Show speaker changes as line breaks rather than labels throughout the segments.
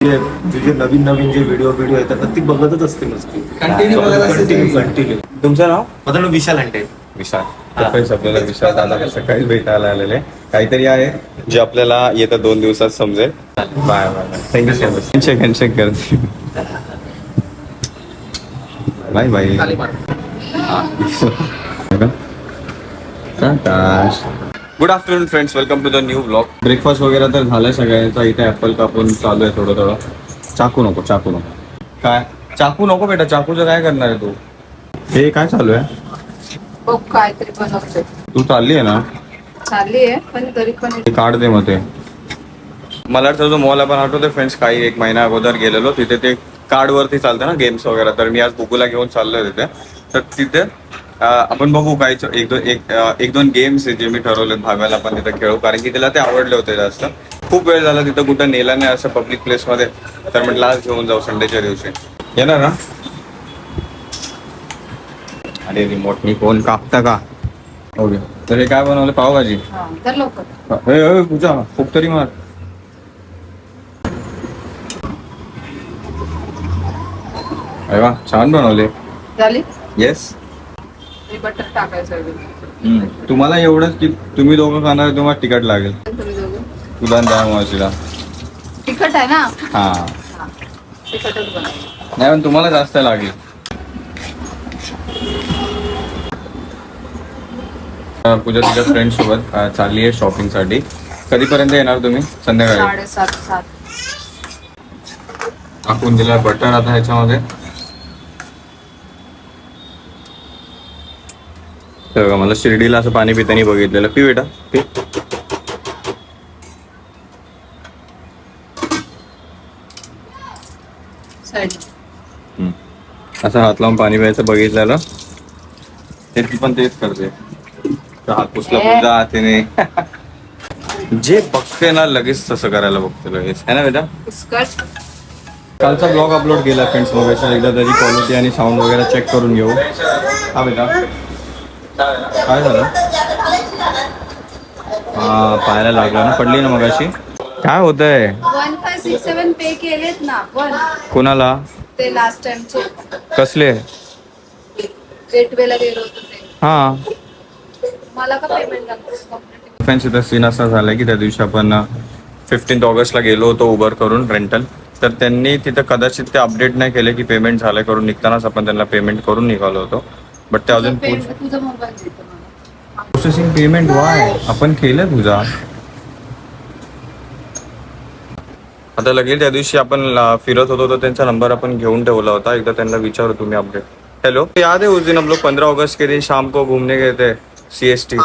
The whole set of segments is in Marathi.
जे तुझे नवीन नवीन जे व्हिडिओ व्हिडिओ येतात ना ती बघतच असते नुसती.
Continue बघत असते
कंटिन्यू
तुम्ही.
कंटिन्यू
तुमचं नाव?
माझं नाव विशाल अंटे
विशाल. तर आपल्याला विशाल दादा सकाळी भेटायला आलेले. काहीतरी आहे जे आपल्याला येत्या दोन दिवसात समजेल. Bye bye thank you so much handshake handshake कर बाय बाय.
मार.
Good afternoon friends welcome to the new blog breakfast वगैरे तर झालं सगळ्यांचा. इथे ऍपल कापून चालू आहे थोडं थोडं. चाकू नको चाकू नको. काय? चाकू नको बेटा चाकूचं काय करणार आहे तू? हे काय चालू आहे?
बघ काहीतरी बनवते
तू चालली आहे ना?
चालली आहे पण तरी पण
ते काढ दे मग ते. मला तर जो मॉल आपण आठवतो फ्रेंड्स काही एक महिना अगोदर गेलेलो. तिथे ते कार्ड वरती चालतं ना गेम्स वगैरे. तर मी आज बुगूला घेऊन चाललोय तिथे. तर तिथे आपण बघू काही एक दोन एक एक दोन गेम्स जे मी ठरवलेत भागायला आपण तिथे खेळू. कारण की तिला ते आवडले होते जास्त. खूप वेळ झाला तिथं कुठं नेला नाही असं पब्लिक प्लेस मध्ये. तर म्हटलं आज घेऊन जाऊ संडेच्या दिवशी. येणार ना? अरे रिमोट मी कोण कापता का? ओके. तर हे काय बनवलं? पावभाजी? पूजा खूप तरी मार. अरे वा छान बनवले. येस
बटर टाकायचं.
तुम्हाला एवढंच की तुम्ही दोघं खाणार तुम्हाला तिकट लागेल.
तुम्ही दोघं?
तुला आणि त्या मावशीला.
तिखट आहे ना?
हा.
हा. तिखटच बनव
नाही पण तुम्हाला जास्त लागेल. अं, पूजा तुझ्या फ्रेंड सोबत अं, चालली आहे शॉपिंगसाठी. कधीपर्यंत येणार तुम्ही? संध्याकाळी?
साडेसात सात.
टाकून दिला बटर आता ह्याच्यामध्ये. बघा मला शिर्डीला असं पाणी पितानी बघितलेलं. पी बेटा पी. असं हात लावून पाणी प्यायचं बघितलेलं. ते ती पण तेच करते. हात पुसला
ए.
पुजा तिने जे बघते ना लगेच तसं करायला बघते लगेच. है ना बेटा? कालचा ब्लॉग अपलोड केला फ्रेंड्स मोबाईलचा एकदा त्याची क्वालिटी आणि साऊंड वगैरे चेक करून घेऊ. हा बेटा. काय झालं? हा पायाला लागलं ना पडली ना मगाशी. काय होत आहे
one five six seven pay केलेत ना वन.
कुणाला?
ते लास्ट टाइमचे
कसले?
गेटवेला गेलो होतो ते.
हा.
मला का पेमेंट लागतं
फ्रेंड्स इथं सीन असा झालाय की त्या दिवशी आपण फिफ्टीन्थ ऑगस्टला गेलो होतो उबर करून रेंटल तर त्यांनी तिथं कदाचित ते अपडेट नाही केले की पेमेंट झालंय करून निघतानाच आपण त्यांना पेमेंट करून निघालो होतो. बट ते
मला
प्रोसेसिंग पेमेंट वाय आपण केलं तुझा आता लगेच त्या दिवशी आपण फिरत होतो तर त्यांचा नंबर अपन घेऊन ठेवला होता. एकदा त्यांना विचारू तुम्ही अपडेट हेलो याद है उस दिन हम लोग पंद्रह अगस्त के दिन शाम को घूमने गए थे सी एस टी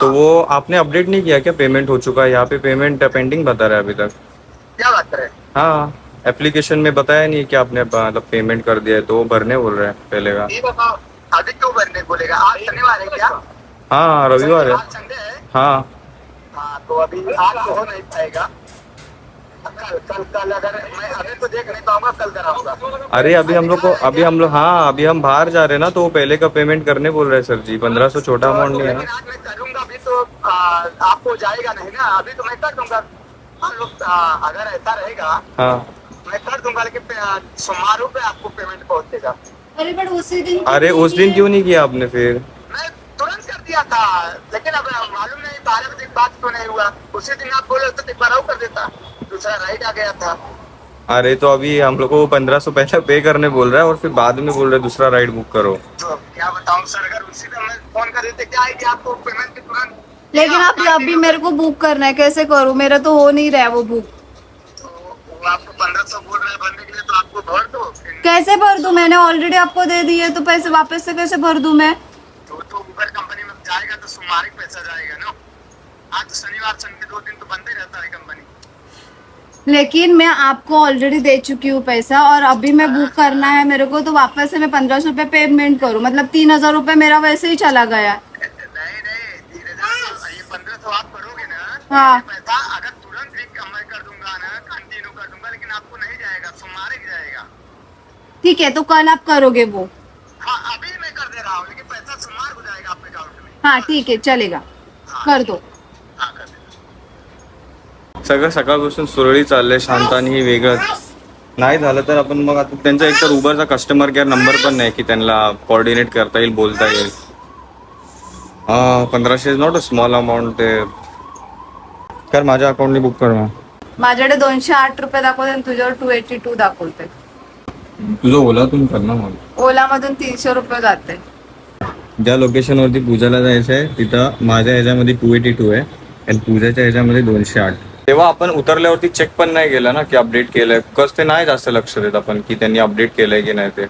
तो वो आपने अपडेट नहीं किया क्या? पेमेंट हो चुका है। यहाँ पे पेमेंट पेंडिंग बता रहा है अभी तक।
क्या बात रहे हाँ?
एप्लीकेशन में बताया नहीं कि आपने मतलब पेमेंट कर दिया है तो वो भरने बोल रहे हैं पहले का।
अभी क्यों भरने बोलेगा। आज शनिवार है क्या?
हाँ रविवार है।
संडे है?
हाँ।
हाँ तो अभी आज तो हो नहीं पाएगा। कल कल कल अगर मैं अभी तो देख नहीं पाऊँगा कल कराऊँगा।
अरे अभी हम लोग को अभी हम लोग हाँ अभी हम बाहर जा रहे हैं ना तो वो पहले का पेमेंट करने बोल रहे हैं सर जी। पंद्रह सौ छोटा अमाउंट नहीं है ना
आज मैं करूँगा अभी तो आपको जाएगा नहीं ना? अभी तो मैं कर दूँगा। हम लोग अगर ऐसा रहेगा
हाँ।
मैं कर दूँगा लेकिन सोमवार पे आपको पेमेंट पहुंचेगा।
अरे उसी दिन
अरे उस दिन क्यों? नहीं किया आपने फिर?
मैं तुरंत कर दिया था लेकिन अब मालूम नहीं बारह बजे बाद क्यों नहीं हुआ? उसी दिन आप बोले तो एक कर देता। दूसरा राइड आ गया था।
अरे तो अभी हम लोग को पंद्रह सौ पहले पे करने बोल रहा है और फिर बाद में बोल रहे दूसरा राइड बुक करो।
तो क्या बताऊँ सर अगर उसी दिन मैं फ़ोन कर देते क्या है कि आपको पेमेंट तुरंत?
लेकिन आप अभी मेरे को बुक करना है कैसे करूँ? मेरा तो हो नहीं रहा है वो बुक
तो वो आपको पंद्रह सौ बोल रहे हैं भरने के लिए तो आपको भर दो
कैसे भर दूँ? मैंने ऑलरेडी आपको दे दिए तो पैसे वापस से कैसे भर दूँ मैं?
तो तो उबर कंपनी में जाएगा तो सुमारी पैसा जाएगा ना। आज तो शनिवार संडे दो दिन तो बंद ही रहता है कंपनी
लेकिन मैं आपको ऑलरेडी दे चुकी हूँ पैसा और अभी मैं बुक करना है मेरे को तो वापस से मैं पंद्रह सौ रुपये पेमेंट करूँ। मतलब तीन हज़ार रुपये मेरा वैसे ही चला गया
नहीं नहीं पंद्रह सौ आप करोगे ना
हाँ। ठीक है तो कल आप करोगे वो।
हाँ अभी मैं कर दे रहा हूँ लेकिन पैसा सुमार हो जाएगा आपके अकाउंट में।
हाँ ठीक है चलेगा। कर दो।
हाँ। कर
सगळं सकाळपासून सुरळीत चाललंय शांत आणि हे वेगळंच नाही झालं तर आपण मग आता त्यांचा एक तर उबरचा कस्टमर केअर नंबर पण नाही की त्यांना कोऑर्डिनेट करता येईल बोलता येईल. हा पंधराशे is not a small amount ते कर माझ्या अकाउंटने बुक कर मग.
माझ्याकडे दोनशे आठ रुपये दाखवते आणि तुझ्यावर टू एटी टू दाखवते.
तुझं ओलातून कर ना मग
ओला मधून तीनशे रुपये जाते
ज्या लोकेशनवरती पूजाला जायचं आहे तिथं माझ्या ह्याच्यामध्ये टू एटी टू आहे आणि पूजाच्या ह्याच्यामध्ये दोनशे आठ. तेव्हा आपण उतरल्यावरती चेक पण नाही केलं ना की अपडेट केलंय. कस ते नाही जास्त लक्ष देत आपण की त्यांनी अपडेट केलंय की नाही ते.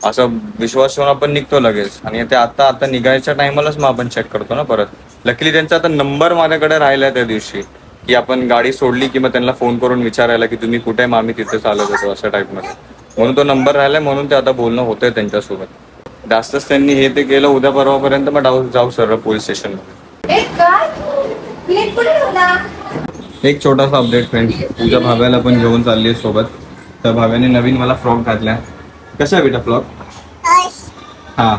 असं विश्वास ठेवून आपण निघतो लगेच. आणि ते आता आता निघायच्या टायमालाच मग आपण चेक करतो ना परत. लकीली त्यांचा आता नंबर माझ्याकडे राहिलाय त्या दिवशी की आपण गाडी सोडली की मग त्यांना फोन करून विचारायला की तुम्ही कुठे मग आम्ही तिथे चालत होतो अशा टाईपमध्ये म्हणून तो नंबर राहिलाय म्हणून ते आता बोलणं होतंय त्यांच्यासोबत. जास्तच त्यांनी हे ते केलं उद्या परवापर्यंत मग जाऊ जाऊ सरळ पोलीस स्टेशनमध्ये एक छोटासा अपडेट फ्रेंड पूजा भाव्याला पण घेऊन चालली आहे सोबत. तर भाव्याने नवीन मला फ्रॉक घातलाय. कसा आहे बेटा फ्रॉक? हा.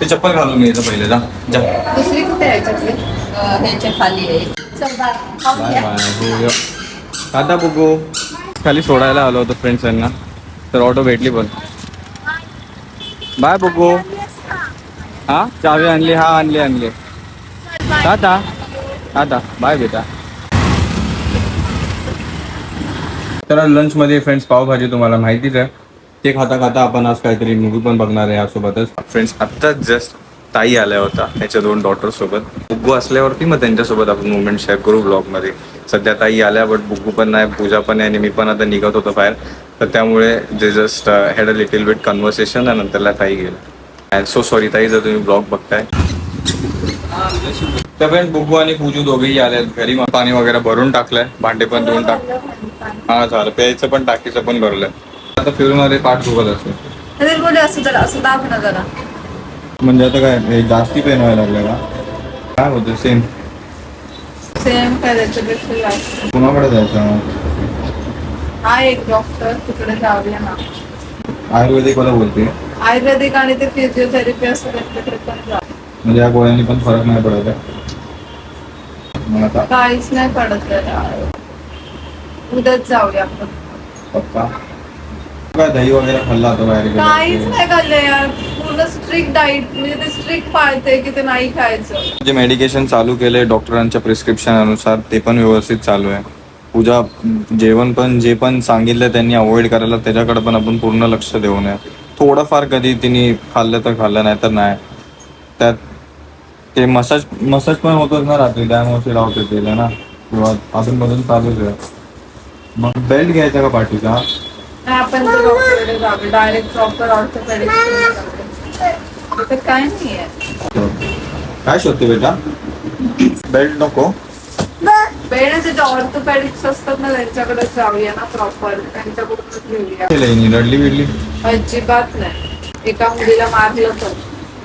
ते चप्पल घालून घ्यायचं पहिले जा. जा.
दुसरी कुठे आहे
आता बघू. खाली सोडायला आलो होतो फ्रेंड्स यांना. तर ऑटो भेटली पण. बाय बघू हा? चावी आणली हा आणली आणली. आता आता बाय बेटा. तर लंच मध्ये फ्रेंड्स पावभाजी तुम्हाला माहितीच आहे. ते खाता खाता आपण आज काहीतरी मूवी पण बघणार आहे यासोबतच. फ्रेंड्स आत्ताच जस्ट ताई आल्या होता त्याच्या दोन डॉटर सोबत. बुग्गू असल्यावरती मग त्यांच्यासोबत आपण मुवमेंट शेअर करू ब्लॉगमध्ये सध्या ताई आल्या बट बुग्गू पण नाही पूजा पण आहे आणि मी पण आता निघत होतो बाहेर. तर त्यामुळे जे just had a little bit conversation आणि नंतरला ताई गेलं. अँड सो सॉरी ताई जर तुम्ही ब्लॉग बघताय. तर पण बुग्गू आणि पूजू दोघेही आले घरी. पाणी वगैरे भरून टाकलंय. भांडे पण धुवून टाक हा झालं. प्यायचं पण टाकीचं पण भरलंय. आता फिरून पाठ दुखत
असतो. असं जरा ना जरा.
म्हणजे आता काय हे जास्ती पेन व्हायला लागलं का? काय होतं सेम
सेम जास्त?
कुणाकडे जायचं?
हा एक डॉक्टर तिकडे जाऊया ना.
आयुर्वेदिक वाला बोलते.
आयुर्वेदिक आणि ते फिजिओथेरपी असतं त्यांच्याकडे पण जा.
म्हणजे या गोळ्यांनी पण फरक नाही पडत आहे. मग आता?
काहीच नाही पडत उद्याच जाऊया आपण.
पप्पा काय दही वगैरे खाल्ला होता बाहेर?
काहीच नाही खाल्लं यार. स्ट्रिक्ट डाईट म्हणजे ते स्ट्रिक्ट पाळते की ते नाही खायचं.
जे मेडिकेशन चालू केले डॉक्टरांच्या प्रिस्क्रिप्शन अनुसार ते पण व्यवस्थित चालू आहे. पूजा जेवण पण जे पण सांगितलं त्यांनी अवॉइड करायला त्याच्याकडे पण आपण पूर्ण लक्ष देऊ नये थोडंफार कधी तिने खाल्लं तर खाल्लं नाही तर नाही. त्यात ते मसाज मसाज पण होतोच ना रात्री त्यामुळे ते लावते तिला ना. किंवा अजून मधून चालूच आहे. मग बेल्ट घ्यायचा का पाठीचा?
आपण डायरेक्ट प्रॉपर ऑर्थोपेडिक काय नाही आहे
काय शोधते बेटा? बेल्ट नको.
बेड जे ऑर्थोपेडिक्स असतात ना त्यांच्याकडे जाऊया ना प्रॉपर त्यांच्याकडूनच घेऊया.
केलंय रडली बिडली
अजिबात नाही. एका मुलीला मारलं तर.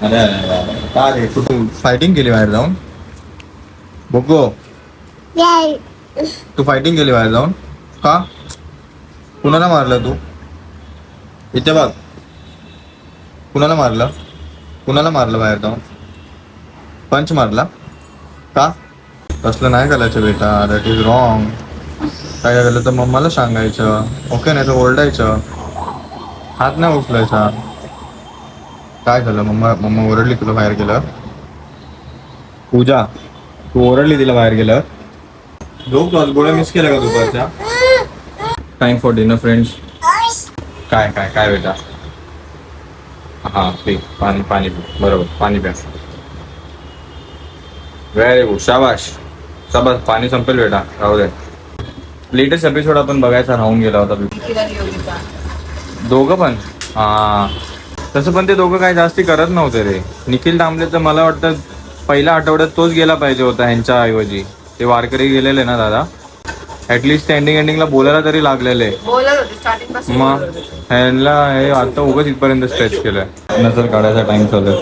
अरे अरे अरे, अरे. का रे? तू तू फायटिंग केली बाहेर जाऊन? बघो तू फायटिंग केली बाहेर जाऊन? का? कुणाला मारलं तू? इथे बघ. कुणाला मारलं? कुणाला मारलं बाहेर जाऊन? पंच मारला? का? तसलं नाही करायचं बेटा दॅट इज रॉंग काय झालं तर मम्माला सांगायचं. ओके नाही तर ओरडायचं. हात नाही उचलायचा. काय झालं? मम्मा मम्मा ओरडली तुला बाहेर गेलं पूजा तू ओरडली तिला बाहेर गेलं झोप तू आज गोळ्या मिस केल्या का दुपारच्या? टाइम फॉर डिनर फ्रेंड्स काय काय काय बेटा? हा पी पाणी पाणी बरोबर. पाणी प्या. व्हेरी गुड शाबाश. शाबाश. पाणी संपेल बेटा. राहू दे. लेटेस्ट एपिसोड आपण बघायचा राहून गेला होता. दोघं पण. हा. तसं पण ते दोघं काही जास्ती करत नव्हते रे. निखिल दामले तर मला वाटतं पहिल्या आठवड्यात तोच गेला पाहिजे होता ह्यांच्या ऐवजी. ते वारकरी गेलेले ना दादा? ऍटलिस्ट एंडिंग एंडिंगला बोलायला तरी लागलेले
बोलत होते स्टार्टिंगपासून
मग
बोलत होते.
ह्यांना हे आता उगाच इथपर्यंत स्ट्रेच केलंय. नजर काढायचा टाइम चालू आहे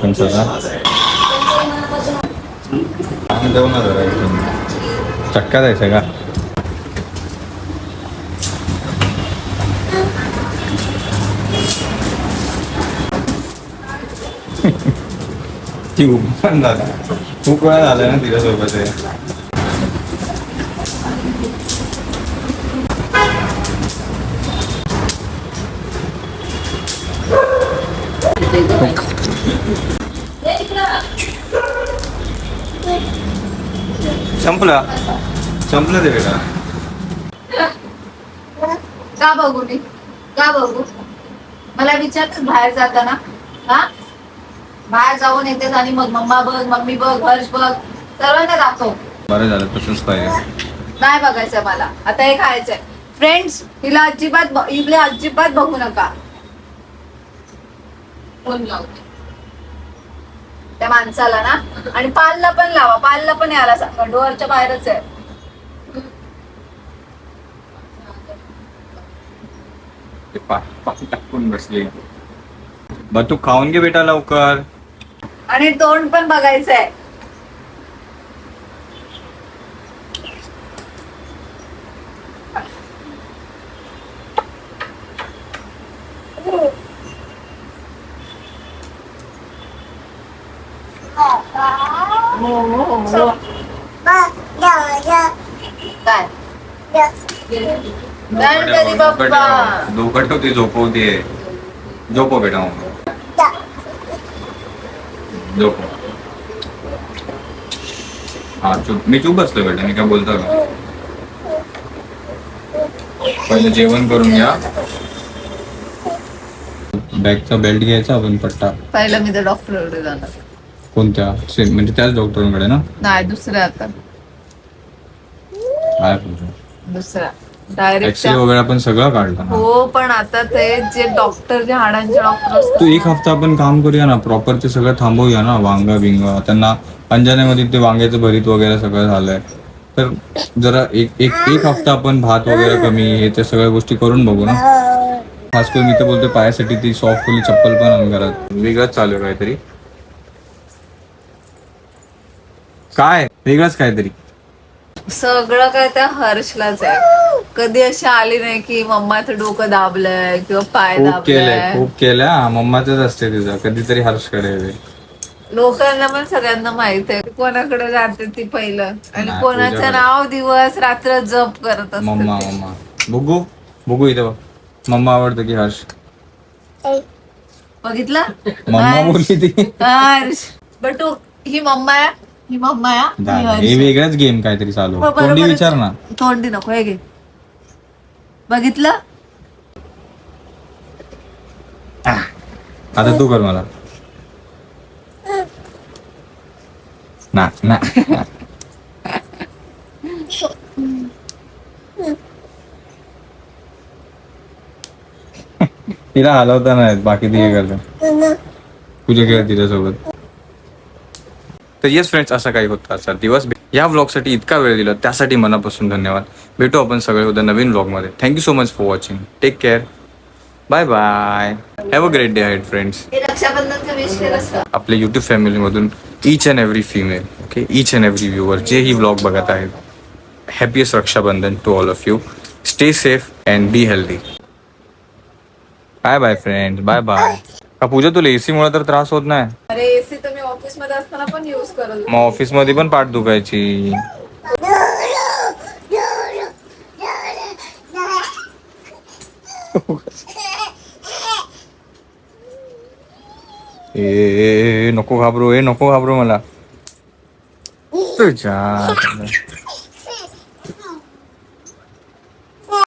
जरा इथून. चक्का द्यायचा का ती पण झाला खूप वेळा झालाय ना तिच्यासोबत हे.
का बघू मी का बघू मला विचार बाहेर जाताना. हा? बाहेर जाऊन येते आणि मग मम्मा बघ मम्मी बघ हर्ष बघ सर्वांना दाखव.
बरं झालं तसंच पाहिजे.
नाही बघायचं मला. आता हे खायचंय. फ्रेंड्स हिला अजिबात इकडे अजिबात बघू नका.
फोन लावते?
त्या माणसाला ना? आणि पालला पण लावा. पालला पण यायला सांगा डोअरच्या बाहेरच आहे.
टाकून बसली. तू खाऊन घे बेटा लवकर.
आणि तोंड पण बघायचंय. काय? गणपती बाप्पा
डोकं ठेवते झोपवते झोपव बेटा मग हा चुप. मी चुप बसलो बेटा. मी काय बोलतो का? पहिले जेवण करून घ्या. बॅगचा बेल्ट घ्यायचा आपण पट्टा.
पहिलं मी तर डॉक्टरकडे जाणार.
कोणत्या? सेम म्हणजे त्याच डॉक्टरांकडे ना?
नाही दुसऱ्या आता.
काय
दुसरा डायरेक्ट
एक्सरे वगैरे आपण सगळं काढलं ना.
हो पण आता ते जे डॉक्टर जे हाडांचे डॉक्टर असतात
तू एक हफ्ता आपण काम करूया ना. प्रॉपर ते सगळं थांबवूया ना वांगा बिंगा. त्यांना अंजनेमध्ये ते वांग्याचं भरीत वगैरे सगळं झालंय. तर जरा एक एक एक हफ्ता आपण भात वगैरे कमी हे त्या सगळ्या गोष्टी करून बघू ना. खास करून मी तर बोलतो पायासाठी ती सॉफ्ट फुली चप्पल पण आण घरात. वेगळंच चालू आहे काहीतरी. काय? वेगळंच काहीतरी.
सगळं काय त्या हर्षलाच आहे. कधी अशी आली नाही की मम्माचं डोकं दाबलंय किंवा पाय
खूप केलंय
दाबलंय
खूप केलंय. हा, मम्माचंच असते तिचं. कधीतरी हर्षकडे येते.
लोकांना पण सगळ्यांना माहीत आहे. कोणाकडे जाते ती पहिलं. आणि
नाही,
कोणाचं
तुझ्याकडे.
नाव दिवस रात्र जप करत
मम्मा
असते
मम्मा. बुगू बुगू इथं बघ. मम्मा आवडतं की हर्ष?
बघितलं?
मम्मा
हर्ष,
बोलली ती.
हर्ष. बटू ही मम्मा आहे? ही मम्मा आहे ही
झालं.
हर्ष.
हे वेगळाच गेम काहीतरी चालू.
बरोबर
तोंडी. विचार ना
तोंडी नको हे घे. बघितलं?
आता तू कर मला. ना ना. तिला हलवता नाही येत, बाकी ती हे करते. तुझे खेळ तिच्यासोबत. तर येस फ्रेंड्स असं काही होतं आजचा दिवस. या व्लॉगसाठी इतका वेळ दिला त्यासाठी मनापासून धन्यवाद. भेटू आपण सगळे उद्या नवीन व्लॉगमध्ये thank you so much for watching take care bye bye have a great day head friends आपल्या YouTube फॅमिलीमधून each and every female okay each and every viewer जे ही ब्लॉग बघत आहेत happiest Rakshabandhan to all of you stay safe and be healthy bye bye friend bye bye का पूजा तुला एसी मुळे तर त्रास होत नाही?
अरे एसी तर मी ऑफिसमध्ये असताना पण युज करत
मग ऑफिसमध्ये पण पाठ दुखायची. ए नको घाबरू ए नको घाबरू मला. तुझ्या